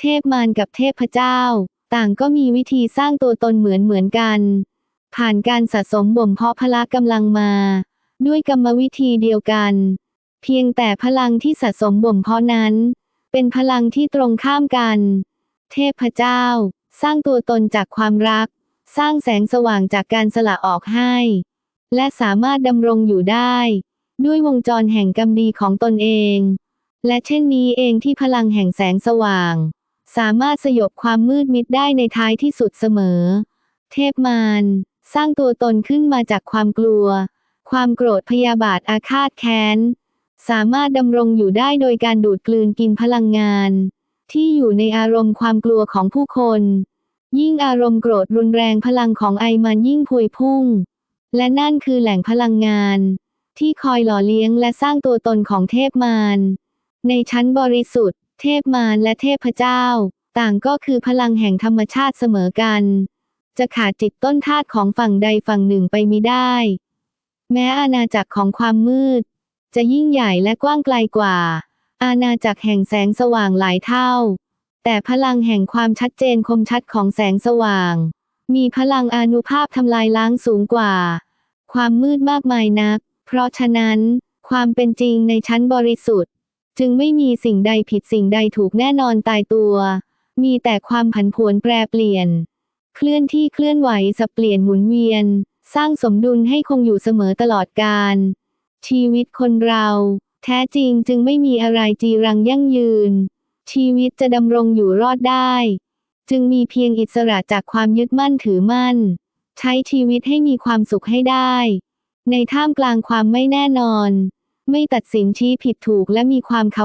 เทพมารกับเทพเจ้า ต่างก็มีวิธีสร้างตัวตนเหมือนเหมือนกัน ผ่านการสะสมบ่มเพาะพละกำลังมา ด้วยกรรมวิธีเดียวกัน เพียงแต่พลังที่สะสมบ่มเพาะนั้น เป็นพลังที่ตรงข้ามกัน เทพเจ้า สร้างตัวตนจากความรัก สร้างแสงสว่างจากการสละออกให้ และสามารถดำรงอยู่ได้ ด้วยวงจรแห่งกรรมดีของตนเอง และเช่นนี้เองที่พลังแห่งแสงสว่าง สามารถสยบความมืดมิดได้ในท้ายที่สุดเสมอ เทพมารสร้างตัวตนขึ้นมาจากความกลัว ความโกรธพยาบาทอาฆาตแค้น สามารถดำรงอยู่ได้โดยการดูดกลืนกินพลังงาน ที่อยู่ในอารมณ์ความกลัวของผู้คน ยิ่งอารมณ์โกรธรุนแรงพลังของไอมันยิ่งพวยพุ่ง และนั่นคือแหล่งพลังงาน ที่คอยหล่อเลี้ยงและสร้างตัวตนของเทพมารในชั้นบริสุทธิ์ เทพมารและเทพเจ้า ต่างก็คือพลังแห่งธรรมชาติเสมอกัน จะขาดจิตต้นธาตุของฝั่งใดฝั่งหนึ่งไปมิได้ แม้อาณาจักรของความมืด จะยิ่งใหญ่และกว้างไกลกว่า อาณาจักรแห่งแสงสว่างหลายเท่า แต่พลังแห่งความชัดเจนคมชัดของแสงสว่าง มีพลังอนุภาพทำลายล้างสูงกว่า ความมืดมากมายนัก เพราะฉะนั้น ความเป็นจริงในชั้นบริสุทธิ์ จึงไม่มีสิ่งใดผิดสิ่งใดถูกแน่นอนตายตัว มีแต่ความผันผวนแปรเปลี่ยน เคลื่อนที่เคลื่อนไหวสับเปลี่ยนหมุนเวียน สร้างสมดุลให้คงอยู่เสมอตลอดกาลชีวิตคนเรา แท้จริงจึงไม่มีอะไรจีรังยั่งยืน ชีวิตจะดำรงอยู่รอดได้ จึงมีเพียงอิสระจากความยึดมั่นถือมั่น ใช้ชีวิตให้มีความสุขให้ได้ ในท่ามกลางความไม่แน่นอน ไม่ตัดสินชี้ผิดถูกและมีความเขา